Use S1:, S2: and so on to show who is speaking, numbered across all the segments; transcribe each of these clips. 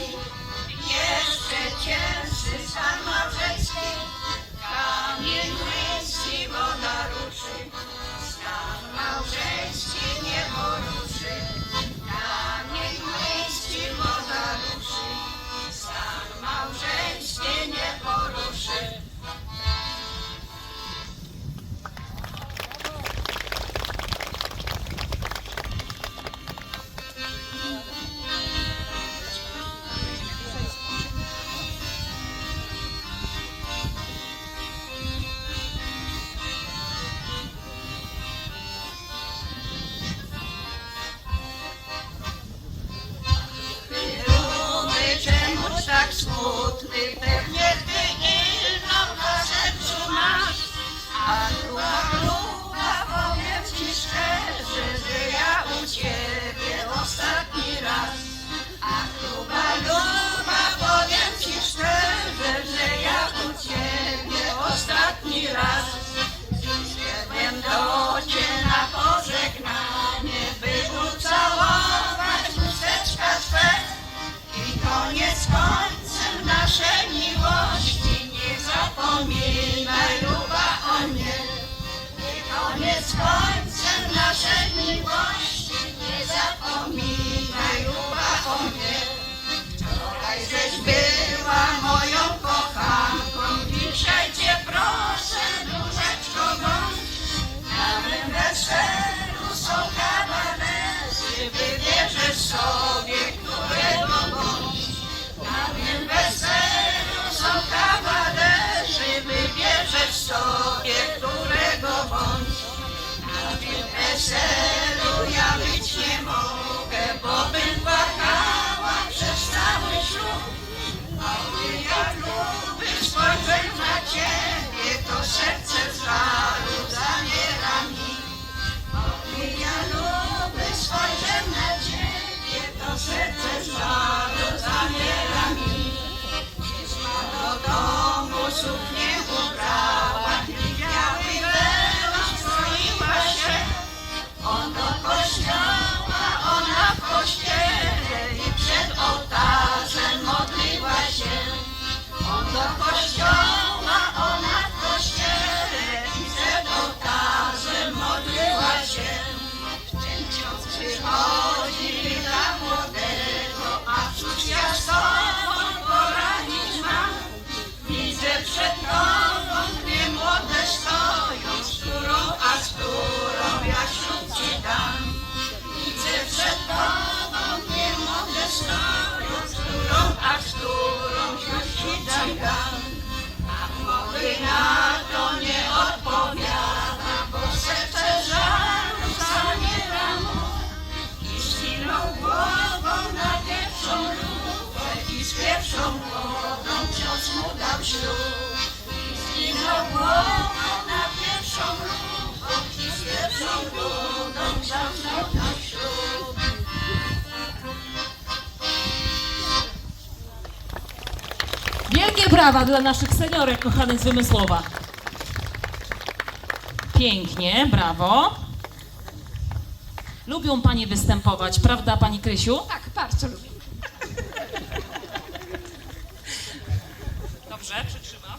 S1: Jeszcze cięższy stan koniec końcem naszej miłości, sobie, którego bądź. Na tym weselu ja być nie mogę, bo bym płakała przez cały ślub. Widzę przed tobą dwie młode stoją, z którą, a z którą ja ślub dam. Widzę przed tobą dwie młode stoją, z którą, a z którą ślub dam. A młody na to
S2: Wielkie brawa dla naszych seniorek kochanych z Wymysłowa. Pięknie, brawo. Lubią Panie występować, prawda Pani Krysiu?
S3: Tak, bardzo lubię.
S2: Dobrze, przytrzymam.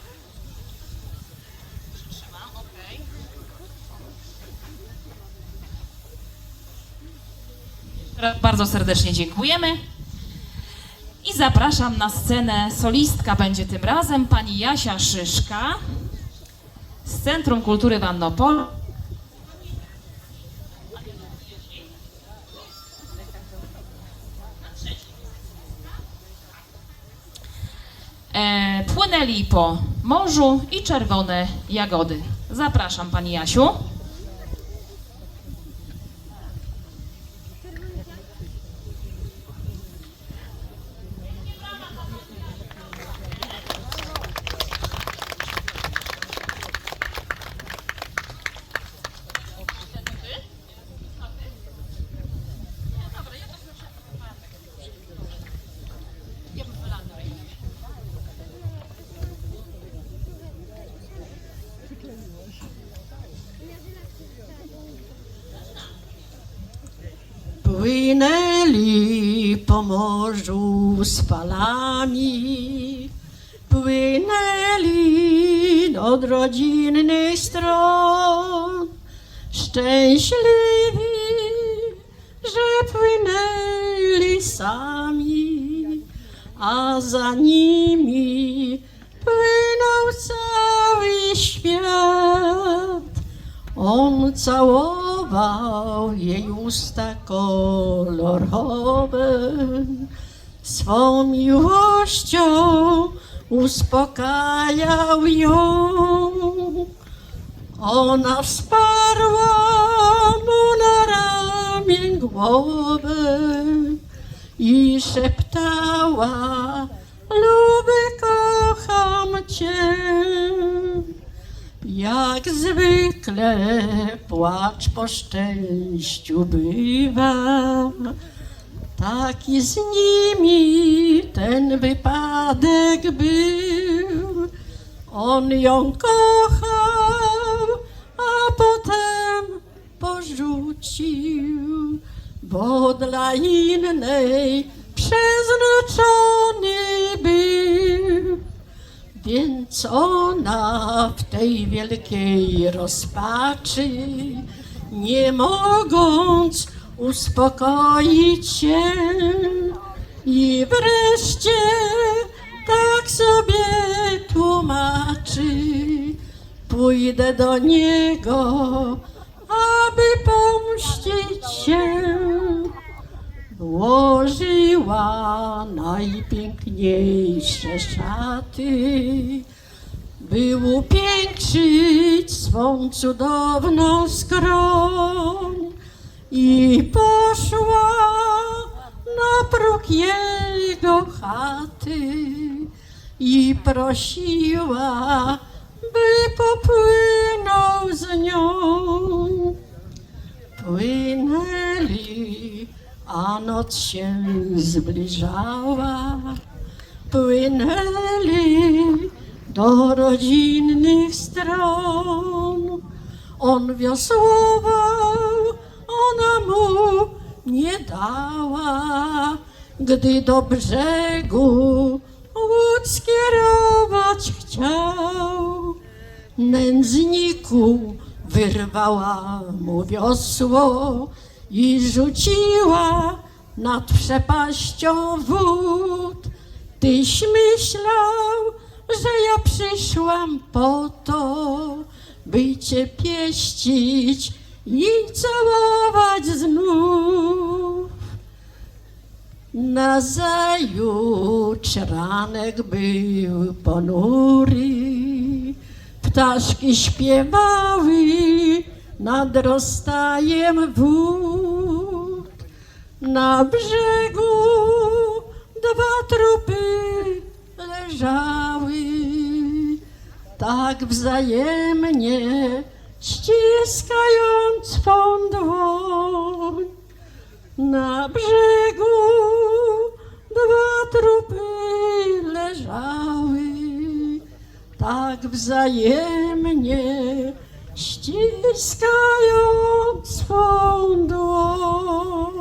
S2: Przytrzymam, okej. Teraz Bardzo serdecznie dziękujemy. I zapraszam na scenę, solistka będzie tym razem, pani Jasia Szyszka z Centrum Kultury w Annopolu. E, płynęli po morzu i czerwone jagody. Zapraszam pani Jasiu.
S1: Płynęli
S3: po morzu z falami płynęli od rodzinnych stron. Szczęśliwi, że płynęli sami, a za nimi płynął cały świat. On całował jej usta kolorowe, swą miłością uspokajał ją. Ona wsparła mu na ramię głowę i szeptała, luby, kocham cię. Jak zwykle płacz po szczęściu bywa, taki z nimi ten wypadek był. On ją kochał, a potem porzucił, bo dla innej przeznaczony był. Więc ona w tej wielkiej rozpaczy, nie mogąc uspokoić się, i wreszcie tak sobie tłumaczy, pójdę do niego, aby pomścić się. Włożyła najpiękniejsze szaty, by upiększyć swą cudowną skroń i poszła na próg jego chaty i prosiła, by popłynął z nią. Płynęli, a noc się zbliżała. Płynęli do rodzinnych stron. On wiosłował, ona mu nie dała, gdy do brzegu łódź skierować chciał. Nędzniku wyrwała mu wiosło i rzuciła nad przepaścią wód. Tyś myślał, że ja przyszłam po to, by cię pieścić i całować znów. Nazajutrz ranek był ponury, ptaszki śpiewały nad rozstajem wód. Na brzegu dwa trupy leżały, tak wzajemnie ściskając swą dłoń. Na brzegu dwa trupy leżały, tak wzajemnie ściskając swą dłoń.